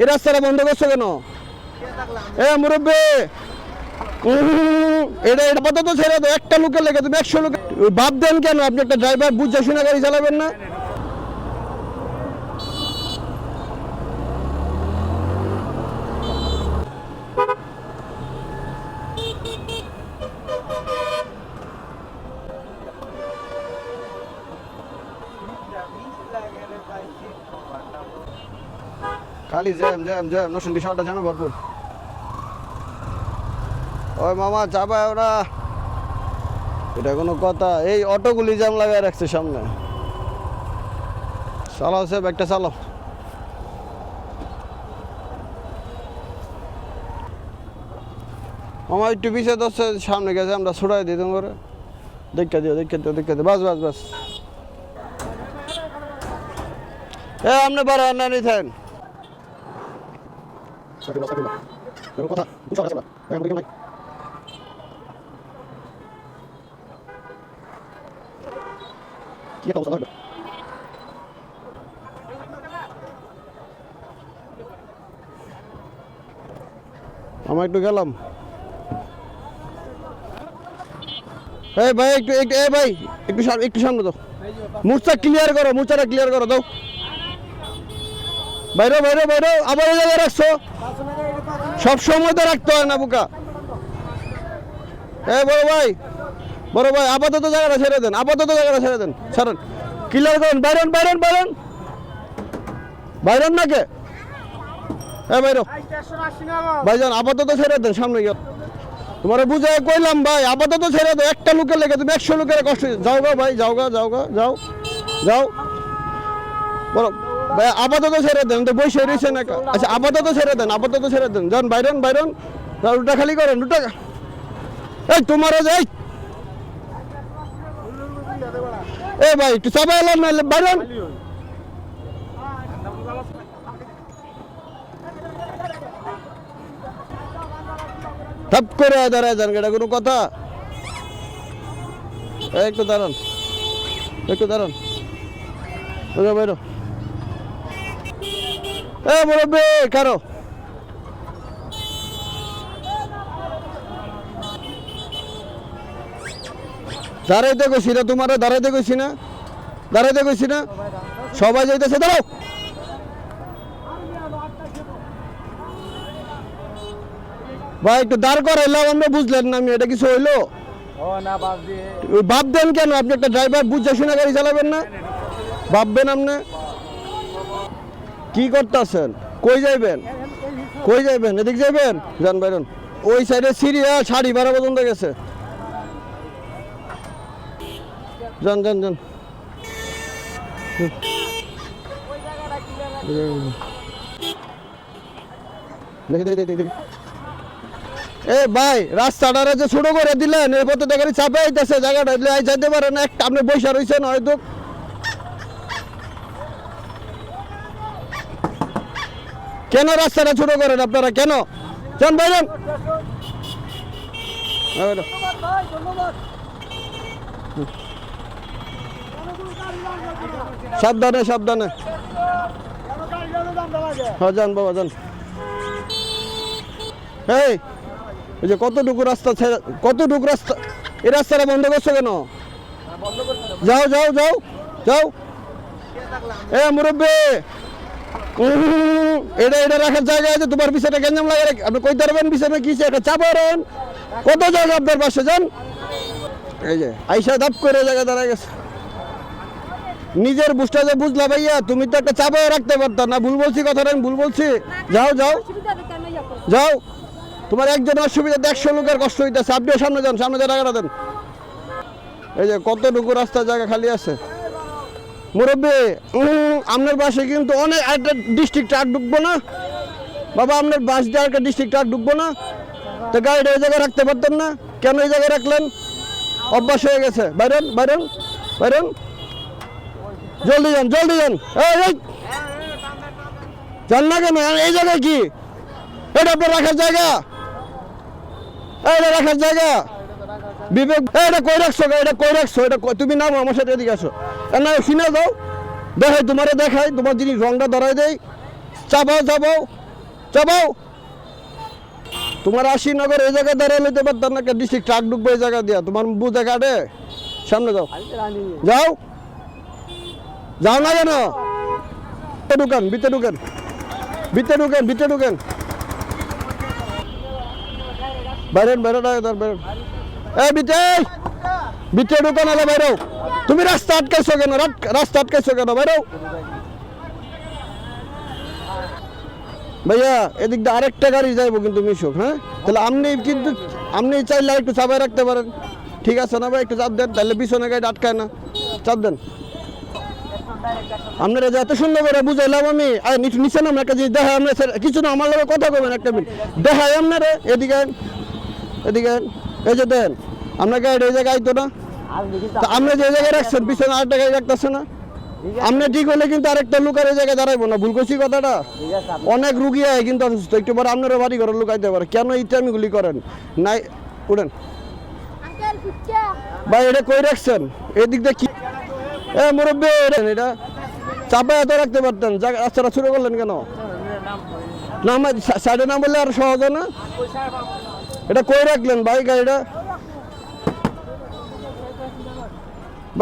এই রাস্তাটা বন্ধ করছ কেন? এ মুরব্বী! এটা এটা আপাতত ছেড়ে দাও, একটা লোকের লেগে তুমি একশো লোকের ভাব দেন কেন? আপনি একটা ড্রাইভার বুঝে শুনে গাড়ি চালাবেন না। ভরপুর। ওই মামা ওরা। এটা কোনো কথা। এই অটোগুলি জ্যাম লাগায় রাখছে সামনে। চালাও সে চালাও। একটু পিছিয়ে দশটা সামনে গেছে আমরা ছুটাই দিতাম করে দেখা দিও দেখা দিও দেখা দিও। বাস বাস বাস। এ আপনি বারো আন্না নিতেন আমরা একটু গেলাম। ভাই, একটু এই ভাই, একটু একটু সামনে দাও। মুরচা ক্লিয়ার করো মুরচাটা ক্লিয়ার করো, দাও। বাইরে বাইরে বাইরে। আবার এই জায়গায় রাখছো? সব সময় তো রাখতে হয় না, বুকা। এ, বড় ভাই বড় ভাই, আপাতত জায়গাটা ছেড়ে দেন, আপাতত জায়গাটা ছেড়ে দেন। ছাড়েন। ক্লিয়ার করুন, বাইরন বাইরন বাইরন। বাইরন নাকে? এ, বাইরো। ভাইজান, আপাতত ছেড়ে দেন সামনে গিয়ে। তোমার বুঝে কইলাম, ভাই, আপাতত ছেড়ে দাও একটা লোকের লেগে তুমি একশো লোকের কষ্ট যাও গা, ভাই, যাও গা যাও গা, যাও। যাও। বলো ভাই, আপাতত ছেড়ে দেন, তো বসে রয়েছে না আচ্ছা আপাতত ছেড়ে দেন, আপাতত ছেড়ে দেন। যান বাইরন বাইরন। রুটা খালি করেন রুটা এই, তোমারও যাই এ ভাই, একটু চাপা এলাম না বাইরন। থাপ করে দাঁড়ায় যান এটা কোনো কথা? একটু দাঁড়ান। একটু দাঁড়ান। বাইরো এ মুরব্বী কারও? দাঁড়াইতে কইছি না তোমার দাঁড়াইতে কইছি না। দাঁড়াইতে কইছি না। সবাই যাইতেছে দাঁড়াও। ভাই একটু দাঁড় করাইলাম আমরা বুঝলেন না আমি এটা কিছু হইল? ভাববেন কেন? আপনি একটা ড্রাইভার বুঝে শুনে গাড়ি চালাবেন না? ভাববেন আপনি? কি করতেছেন? কই যাইবেন? কই যাইবেন? এদিক যাইবেন? যান বাইরন। ওই সাইডে সিরিয়া সাড়ে বারো পর্যন্ত গেছে। যান যান যান এ ভাই, রাস্তাটা যে ছোট করে দিলেন এর পথে দেখেন চাপে আইতেছে, জায়গাটা। আই যাইতে পারে না, একটা আপনি বসে রয়েছেন হয়তো কেন রাস্তাটা ছোট করেন আপনারা? কেন? যান ভাই যান সাবধানে সাবধানে। হ্যাঁ যান বাবা যান এই এই যে কতটুকু রাস্তা কতটুকু রাস্তা, এই রাস্তাটা বন্ধ করছ কেন? যাও যাও যাও যাও। এ মুরব্বী এটা এটা রাখার জায়গা আছে, তোমার পিছনে গেঞ্জাম লাগে? আপনি কইতে পারবেন পিছনে কি একটা চাপারেন কত জায়গা আপনার পাশে যান এই যে, আইসা দাপ করে জায়গা দাঁড়ায় গেছে। নিজের বুঝটা যে বুঝলা ভাইয়া, তুমি তো একটা চাপায় রাখতে পারতাম না। ভুল বলছি কথাটা, আমি ভুল বলছি? যাও যাও। যাও। তোমার একজন অসুবিধা একশো লোকের কষ্ট হইতেছে। আপনিও সামনে যান, সামনে যা টাকাটা দেন। এই যে, কতটুকু রাস্তার জায়গা খালি আছে? মুরব্বী আপনার বাসে কিন্তু অনেক একটা ডিস্ট্রিক্ট আর ঢুকবো না। বাবা আপনার বাস দিয়ে একটা ডিস্ট্রিক্ট আর ঢুকবো না। তো গাড়িটা এই জায়গায় রাখতে পারতেন না। কেন এই জায়গায় রাখলেন? অভ্যাস হয়ে গেছে। বাইরন বাইরন বাইরন। জলদি যান জলদি যান। যান না কেন? এই জায়গায় কি? এটা আপনার রাখার জায়গা? এটা রাখার জায়গা। বিবেক এটা কই রাখছো? এটা কই রাখছো? এটা তুমি নামো, আমার সাথে এদিকে আসো। না শুনে যাও। দেখাই, তোমারে দেখাই, তোমার জিনিস রংটা ধরাই দেই। চাপাও চাপাও চাপাও। তোমার আশিনগর এই জায়গায় দাঁড়িয়ে নিতে পারতাম না ডিস্ট্রিক্ট ট্রাক ঢুকবো এই জায়গা দিয়া। তোমার বুঝে কাটে? সামনে যাও। যাও। যাও না কেন? ঢুকান, ভিতরে ঢুকেন। ভিতরে ঢুকেন ভিতরে ঢুকেন। বাইরেন বাইরে বাইরেন এ বিটে বিটে ঢুকান আলে বাইরে তুমি রাস্তা আটকাইছো কেন? রাস্তা আটকাইছো কেন বাইরে ভাইয়া, এদিক দিয়ে আরেকটা গাড়ি যাইবো কিন্তু মিশুক হ্যাঁ? তাহলে আপনি কিন্তু আপনি চাইলে একটু চাপাই রাখতে পারেন। ঠিক আছে না ভাই? একটু চাপ দেন, তাহলে পিছনে গাড়ি আটকায় না। চাপ দেন। আপনারা যে এত সুন্দর করে বুঝাইলাম আমি, আর নিচে নাম একটা জিনিস দেখায় আপনার কিছু না, আমার লোকের কথা কবেন একটা মিনিট। দেখায় আপনারে, এদিকে এদিকে। এই যে দেন, আপনার গাড়ি এই জায়গায় আইতো না। তা আপনি যে জায়গায় রাখছেন পিছনে আরেকটা গাড়ি রাখতেছে না? আপনি ঠিক হলে কিন্তু আরেকটা লুকার এই জায়গায় দাঁড়াইবো না? ভুল করছি কথাটা? অনেক রুগী আয় কিন্তু অসুস্থ। একটু পরে আপনারা বাড়ি ঘরে লুকাইতে পারে। কেন এই টাইমগুলি করেন? নাই উঠেন। ভাই এটা কই রাখছেন? এদিক দিয়ে কি এ মুরব্বী এটা চাপা এত রাখতে পারতেন। যা রাস্তাটা শুরু করলেন কেন? না আমার সাইডে না বললে আর সহজ না? এটা কই রাখলেন ভাই গাড়িটা?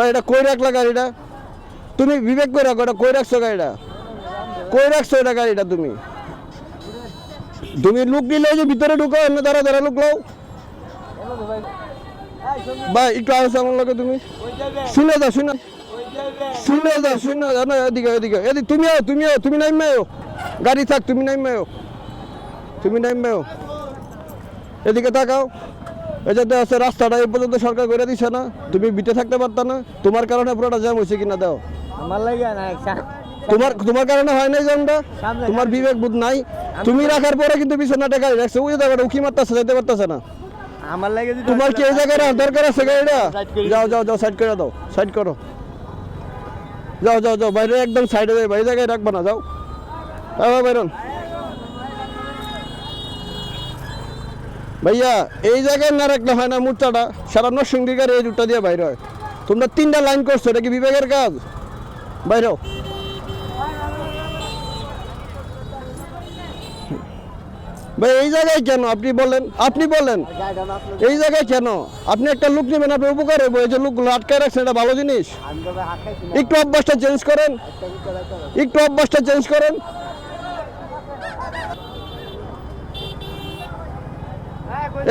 ভাই, এটা কই রাখলা গাড়িটা? তুমি বিবেক করে রাখো, এটা কই রাখছো গাড়িটা? কই রাখছো এটা গাড়িটা তুমি? তুমি লুক দিলে যে ভিতরে ঢুকো, এমনি দাঁড়া দাঁড়া লুক লও ভাই, একটু আসো আমার লোকে তুমি। শুনে যাও, শুনে শুনে যাও শুনে যাও। না, এদিকে এদিকে। এদিকে, তুমি আও তুমি আও, তুমি নাইমে আও। গাড়ি থাক, তুমি নাইমে আও। তুমি নাইমে আও। এদিকে তাকাও। যে আছে রাস্তাটা এই পর্যন্ত সরকার করে দিছে না। তুমি বিটে থাকতে পারতা না। তোমার কারণে পুরোটা জ্যাম হয়েছে কিনা দাও। আমার লাগে না তোমার তোমার কারণে হয় নাই জ্যামটা? তোমার বিবেক বুধ নাই? তুমি রাখার পরে কিন্তু পিছনে গাড়ি রাখছে। ওই জায়গাটা উকি মারতেছে যেতে পারতেছে না। আমার লাগে তোমার কি এই জায়গায় দরকার আছে গাড়িটা? যাও যাও যাও সাইড করে দাও। সাইড করো। যাও যাও যাও বাইরে একদম সাইডে যাই বাইরে জায়গায় রাখবা না যাও। যাও বাইরন। ভাইয়া, এই জায়গায় না রাখলে হয় না মূর্চাটা সারা নরসিংদীকার এই রুটটা দিয়ে বাইরে হয়। তোমরা তিনটা লাইন করছ, এটা কি বিবেকের কাজ? বাইরেও ভাই, এই জায়গায় কেন? আপনি বলেন আপনি বলেন। এই জায়গায় কেন? আপনি একটা লোক নেবেন, আপনার উপকার হবে এই যে লোকগুলো আটকায় রাখছেন, এটা ভালো জিনিস? একটু অভ্যাসটা চেঞ্জ করেন। একটু অভ্যাসটা চেঞ্জ করেন।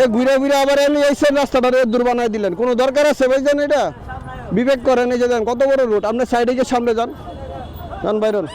এ ঘুরে ঘুরে আবার এনে এইসব রাস্তাটা দূর বানায় দিলেন। কোনো দরকার আছে ভাইজান এটা? বিবেক করেন, এই যে দেন কত বড় রোড আপনার সাইডে গিয়ে সামনে যান। যান বাইরন।